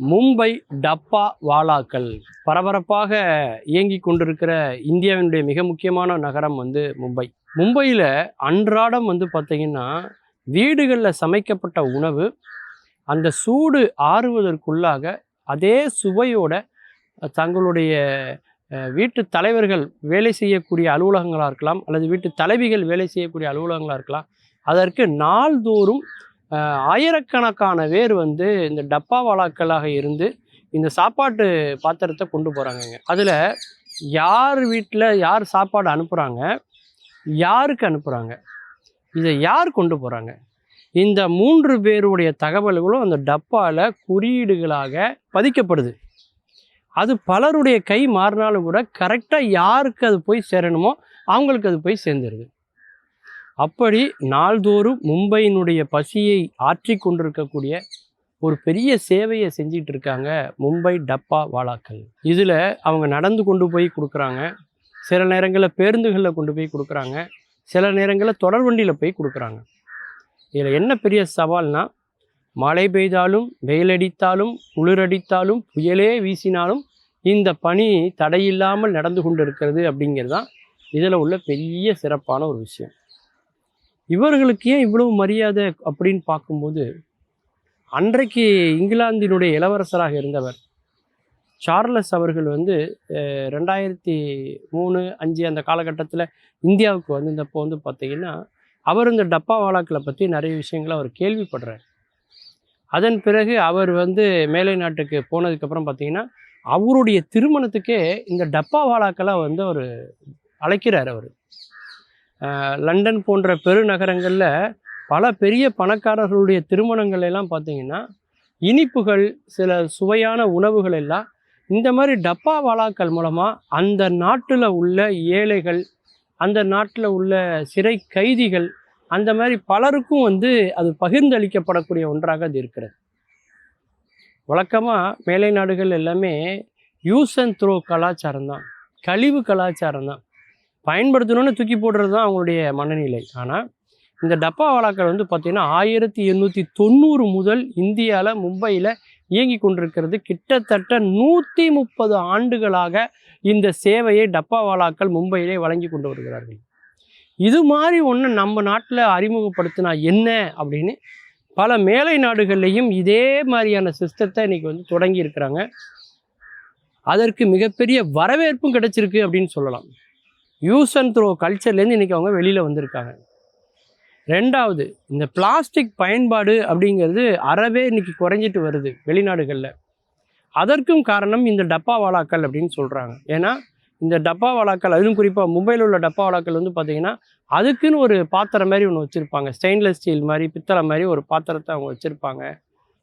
மும்பை டப்பா வாலாக்கள். பரபரப்பாக இயங்கி கொண்டிருக்கிற இந்தியாவினுடைய மிக முக்கியமான நகரம் வந்து மும்பை. மும்பையில் அன்றாடம் வந்து பார்த்திங்கன்னா வீடுகளில் சமைக்கப்பட்ட உணவு அந்த சூடு ஆறுவதற்குள்ளாக அதே சுவையோட தங்களுடைய வீட்டு தலைவர்கள் வேலை செய்யக்கூடிய அலுவலகங்களாக இருக்கலாம் அல்லது வீட்டு தலைவிகள் வேலை செய்யக்கூடிய அலுவலகங்களாக இருக்கலாம் அதற்கு நாள்தோறும் ஆயிரக்கணக்கான பேர் வந்து இந்த டப்பாவாலாக்களாக இருந்து இந்த சாப்பாட்டு பாத்திரத்தை கொண்டு போகிறாங்கங்க அதில் யார் வீட்டில் யார் சாப்பாடு அனுப்புகிறாங்க யாருக்கு அனுப்புகிறாங்க இதை யார் கொண்டு போகிறாங்க இந்த மூன்று பேருடைய தகவல்களும் அந்த டப்பாவில் குறியீடுகளாக பதிக்கப்படுது. அது பலருடைய கை மாறினாலும் கூட கரெக்டாக யாருக்கு அது போய் சேரணுமோ அவங்களுக்கு அது போய் சேர்ந்துருது. அப்படி நாள்தோறும் மும்பையினுடைய பசியை ஆற்றி கொண்டிருக்கக்கூடிய ஒரு பெரிய சேவையை செஞ்சிட்டு இருக்காங்க மும்பை டப்பா வாலாக்கள். இதில் அவங்க நடந்து கொண்டு போய் கொடுக்குறாங்க. சில நேரங்களில் பேருந்துகளில் கொண்டு போய் கொடுக்குறாங்க. சில நேரங்களில் தொடர்வண்டியில் போய் கொடுக்குறாங்க. இதில் என்ன பெரிய சவால்னால் மழை பெய்தாலும் வெயிலடித்தாலும் குளிரடித்தாலும் புயலே வீசினாலும் இந்த பணி தடையில்லாமல் நடந்து கொண்டு இருக்கிறது அப்படிங்கிறது தான் இதில் உள்ள பெரிய சிறப்பான ஒரு விஷயம். இவர்களுக்கு ஏன் இவ்வளவு மரியாதை அப்படின்னு பார்க்கும்போது அன்றைக்கு இங்கிலாந்தினுடைய இளவரசராக இருந்தவர் சார்லஸ் அவர்கள் வந்து ரெண்டாயிரத்தி மூணு அஞ்சு அந்த காலகட்டத்தில் இந்தியாவுக்கு வந்திருந்தப்போ வந்து பார்த்தீங்கன்னா அவர் இந்த டப்பா வாலாக்களை பற்றி நிறைய விஷயங்களை அவர் கேள்விப்படுறார். அதன் பிறகு அவர் வந்து மேலை நாட்டுக்கு போனதுக்கப்புறம் பார்த்தீங்கன்னா அவருடைய திருமணத்துக்கே இந்த டப்பா வாலாக்களை வந்து அவர் அழைக்கிறார் அவர். லண்டன் போன்ற பெருநகரங்களில் பல பெரிய பணக்காரர்களுடைய திருமணங்கள் எல்லாம் பார்த்தீங்கன்னா இனிப்புகள் சில சுவையான உணவுகள் எல்லாம் இந்த மாதிரி டப்பா வாலாக்கள் மூலமாக அந்த நாட்டில் உள்ள ஏழைகள் அந்த நாட்டில் உள்ள சிறை கைதிகள் அந்த மாதிரி பலருக்கும் வந்து அது பகிர்ந்தளிக்கப்படக்கூடிய ஒன்றாக அது இருக்கிறது. வழக்கமாக மேலை நாடுகள் எல்லாமே யூஸ் அண்ட் த்ரோ கலாச்சாரம் தான் கழிவு கலாச்சாரம் தான் பயன்படுத்தணும்னு தூக்கி போடுறது தான் அவங்களுடைய மனநிலை. ஆனால் இந்த டப்பா வாலாக்கள் வந்து பார்த்திங்கன்னா ஆயிரத்தி எண்ணூற்றி தொண்ணூறு முதல் இந்தியாவில் மும்பையில் இயங்கி கொண்டிருக்கிறது. கிட்டத்தட்ட நூற்றி முப்பது ஆண்டுகளாக இந்த சேவையை டப்பாவாலாக்கள் மும்பையிலே வழங்கி கொண்டு வருகிறார்கள். இது மாதிரி ஒன்று நம்ம நாட்டில் அறிமுகப்படுத்தினா என்ன அப்படின்னு பல மேலை நாடுகள்லேயும் இதே மாதிரியான சிஸ்டத்தை இன்றைக்கி வந்து தொடங்கி இருக்கிறாங்க. அதற்கு மிகப்பெரிய வரவேற்பும் கிடைச்சிருக்கு அப்படின்னு சொல்லலாம். யூஸ் அண்ட் த்ரோ கல்ச்சர்லேருந்து இன்றைக்கி அவங்க வெளியில் வந்திருக்காங்க. ரெண்டாவது இந்த பிளாஸ்டிக் பயன்பாடு அப்படிங்கிறது அறவே இன்னைக்கு குறைஞ்சிட்டு வருது வெளிநாடுகளில். அதற்கும் காரணம் இந்த டப்பா வாலாக்கள் அப்படின்னு சொல்கிறாங்க ஏன்னா இந்த டப்பா வாலாக்கள் அதுவும் குறிப்பாக மும்பையில் உள்ள டப்பா வாலாக்கள் வந்து பார்த்திங்கன்னா அதுக்குன்னு ஒரு பாத்திரம் மாதிரி ஒன்று வச்சுருப்பாங்க. ஸ்டெயின்லெஸ் ஸ்டீல் மாதிரி பித்தளை மாதிரி ஒரு பாத்திரத்தை அவங்க வச்சுருப்பாங்க.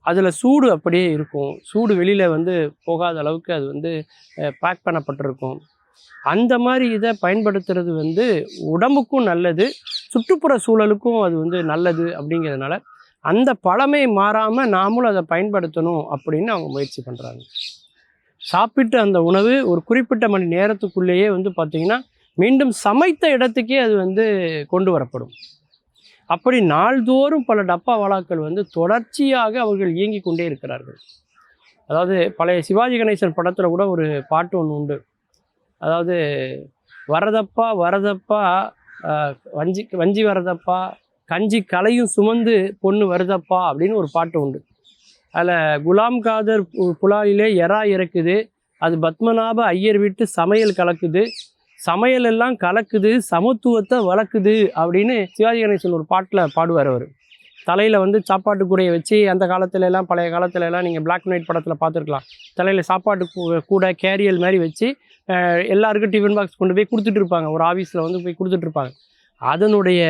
அதில் சூடு அப்படியே இருக்கும். சூடு வெளியில் வந்து போகாத அளவுக்கு அது வந்து பேக் பண்ணப்பட்டிருக்கும். அந்த மாதிரி இதை பயன்படுத்துறது வந்து உடம்புக்கும் நல்லது சுற்றுப்புற சூழலுக்கும் அது வந்து நல்லது அப்படிங்கிறதுனால அந்த பழமை மாறாமல் நாமளும் அதை பயன்படுத்தணும் அப்படின்னு அவங்க முயற்சி பண்ணுறாங்க சாப்பிட்டு அந்த உணவு ஒரு குறிப்பிட்ட மணி நேரத்துக்குள்ளேயே வந்து பார்த்திங்கன்னா மீண்டும் சமைத்த இடத்துக்கே அது வந்து கொண்டு வரப்படும். அப்படி நாள்தோறும் பல டப்பா வாழாக்கள் வந்து தொடர்ச்சியாக அவர்கள் இயங்கி கொண்டே இருக்கிறார்கள். அதாவது பழைய சிவாஜி கணேசன் படத்தில் கூட ஒரு பாட்டு ஒன்று உண்டு. அதாவது வரதப்பா வரதப்பா வஞ்சி வஞ்சி வரதப்பா கஞ்சி கலையும் சுமந்து பொண்ணு வருதப்பா அப்படின்னு ஒரு பாட்டு உண்டு. அதில் குலாம் காதர் பு- புலாலிலே எறா இறக்குது. அது பத்மநாப ஐயர் வீட்டு சமையல் கலக்குது. சமையல் எல்லாம் கலக்குது சமத்துவத்தை வளர்க்குது அப்படின்னு சிவாஜி கணேசன் ஒரு பாட்டில் பாடுவார் அவர். தலையில் வந்து சாப்பாட்டு கூடையை வச்சு அந்த காலத்துல எல்லாம் பழைய காலத்துல எல்லாம் நீங்கள் பிளாக் அண்ட் ஒயிட் படத்தில் பார்த்துருக்கலாம். தலையில் சாப்பாட்டு கூடை கேரியல் மாதிரி வச்சு எல்லாருக்கும் டிஃபன் பாக்ஸ் கொண்டு போய் கொடுத்துட்டு இருப்பாங்க. ஒரு ஆஃபீஸில் வந்து போய் கொடுத்துட்டு இருப்பாங்க. அதனுடைய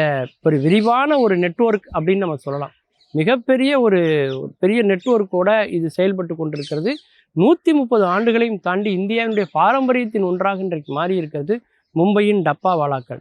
ஒரு விரிவான ஒரு நெட்வொர்க் அப்படின்னு நம்ம சொல்லலாம். மிகப்பெரிய ஒரு ஒரு பெரிய நெட்வொர்க்கோட இது செயல்பட்டு கொண்டிருக்கிறது. நூற்றி முப்பது ஆண்டுகளையும் தாண்டி இந்தியாவினுடைய பாரம்பரியத்தின் ஒன்றாக இன்றைக்கு மாறி இருக்கிறது மும்பையின் டப்பா வாலாக்கள்.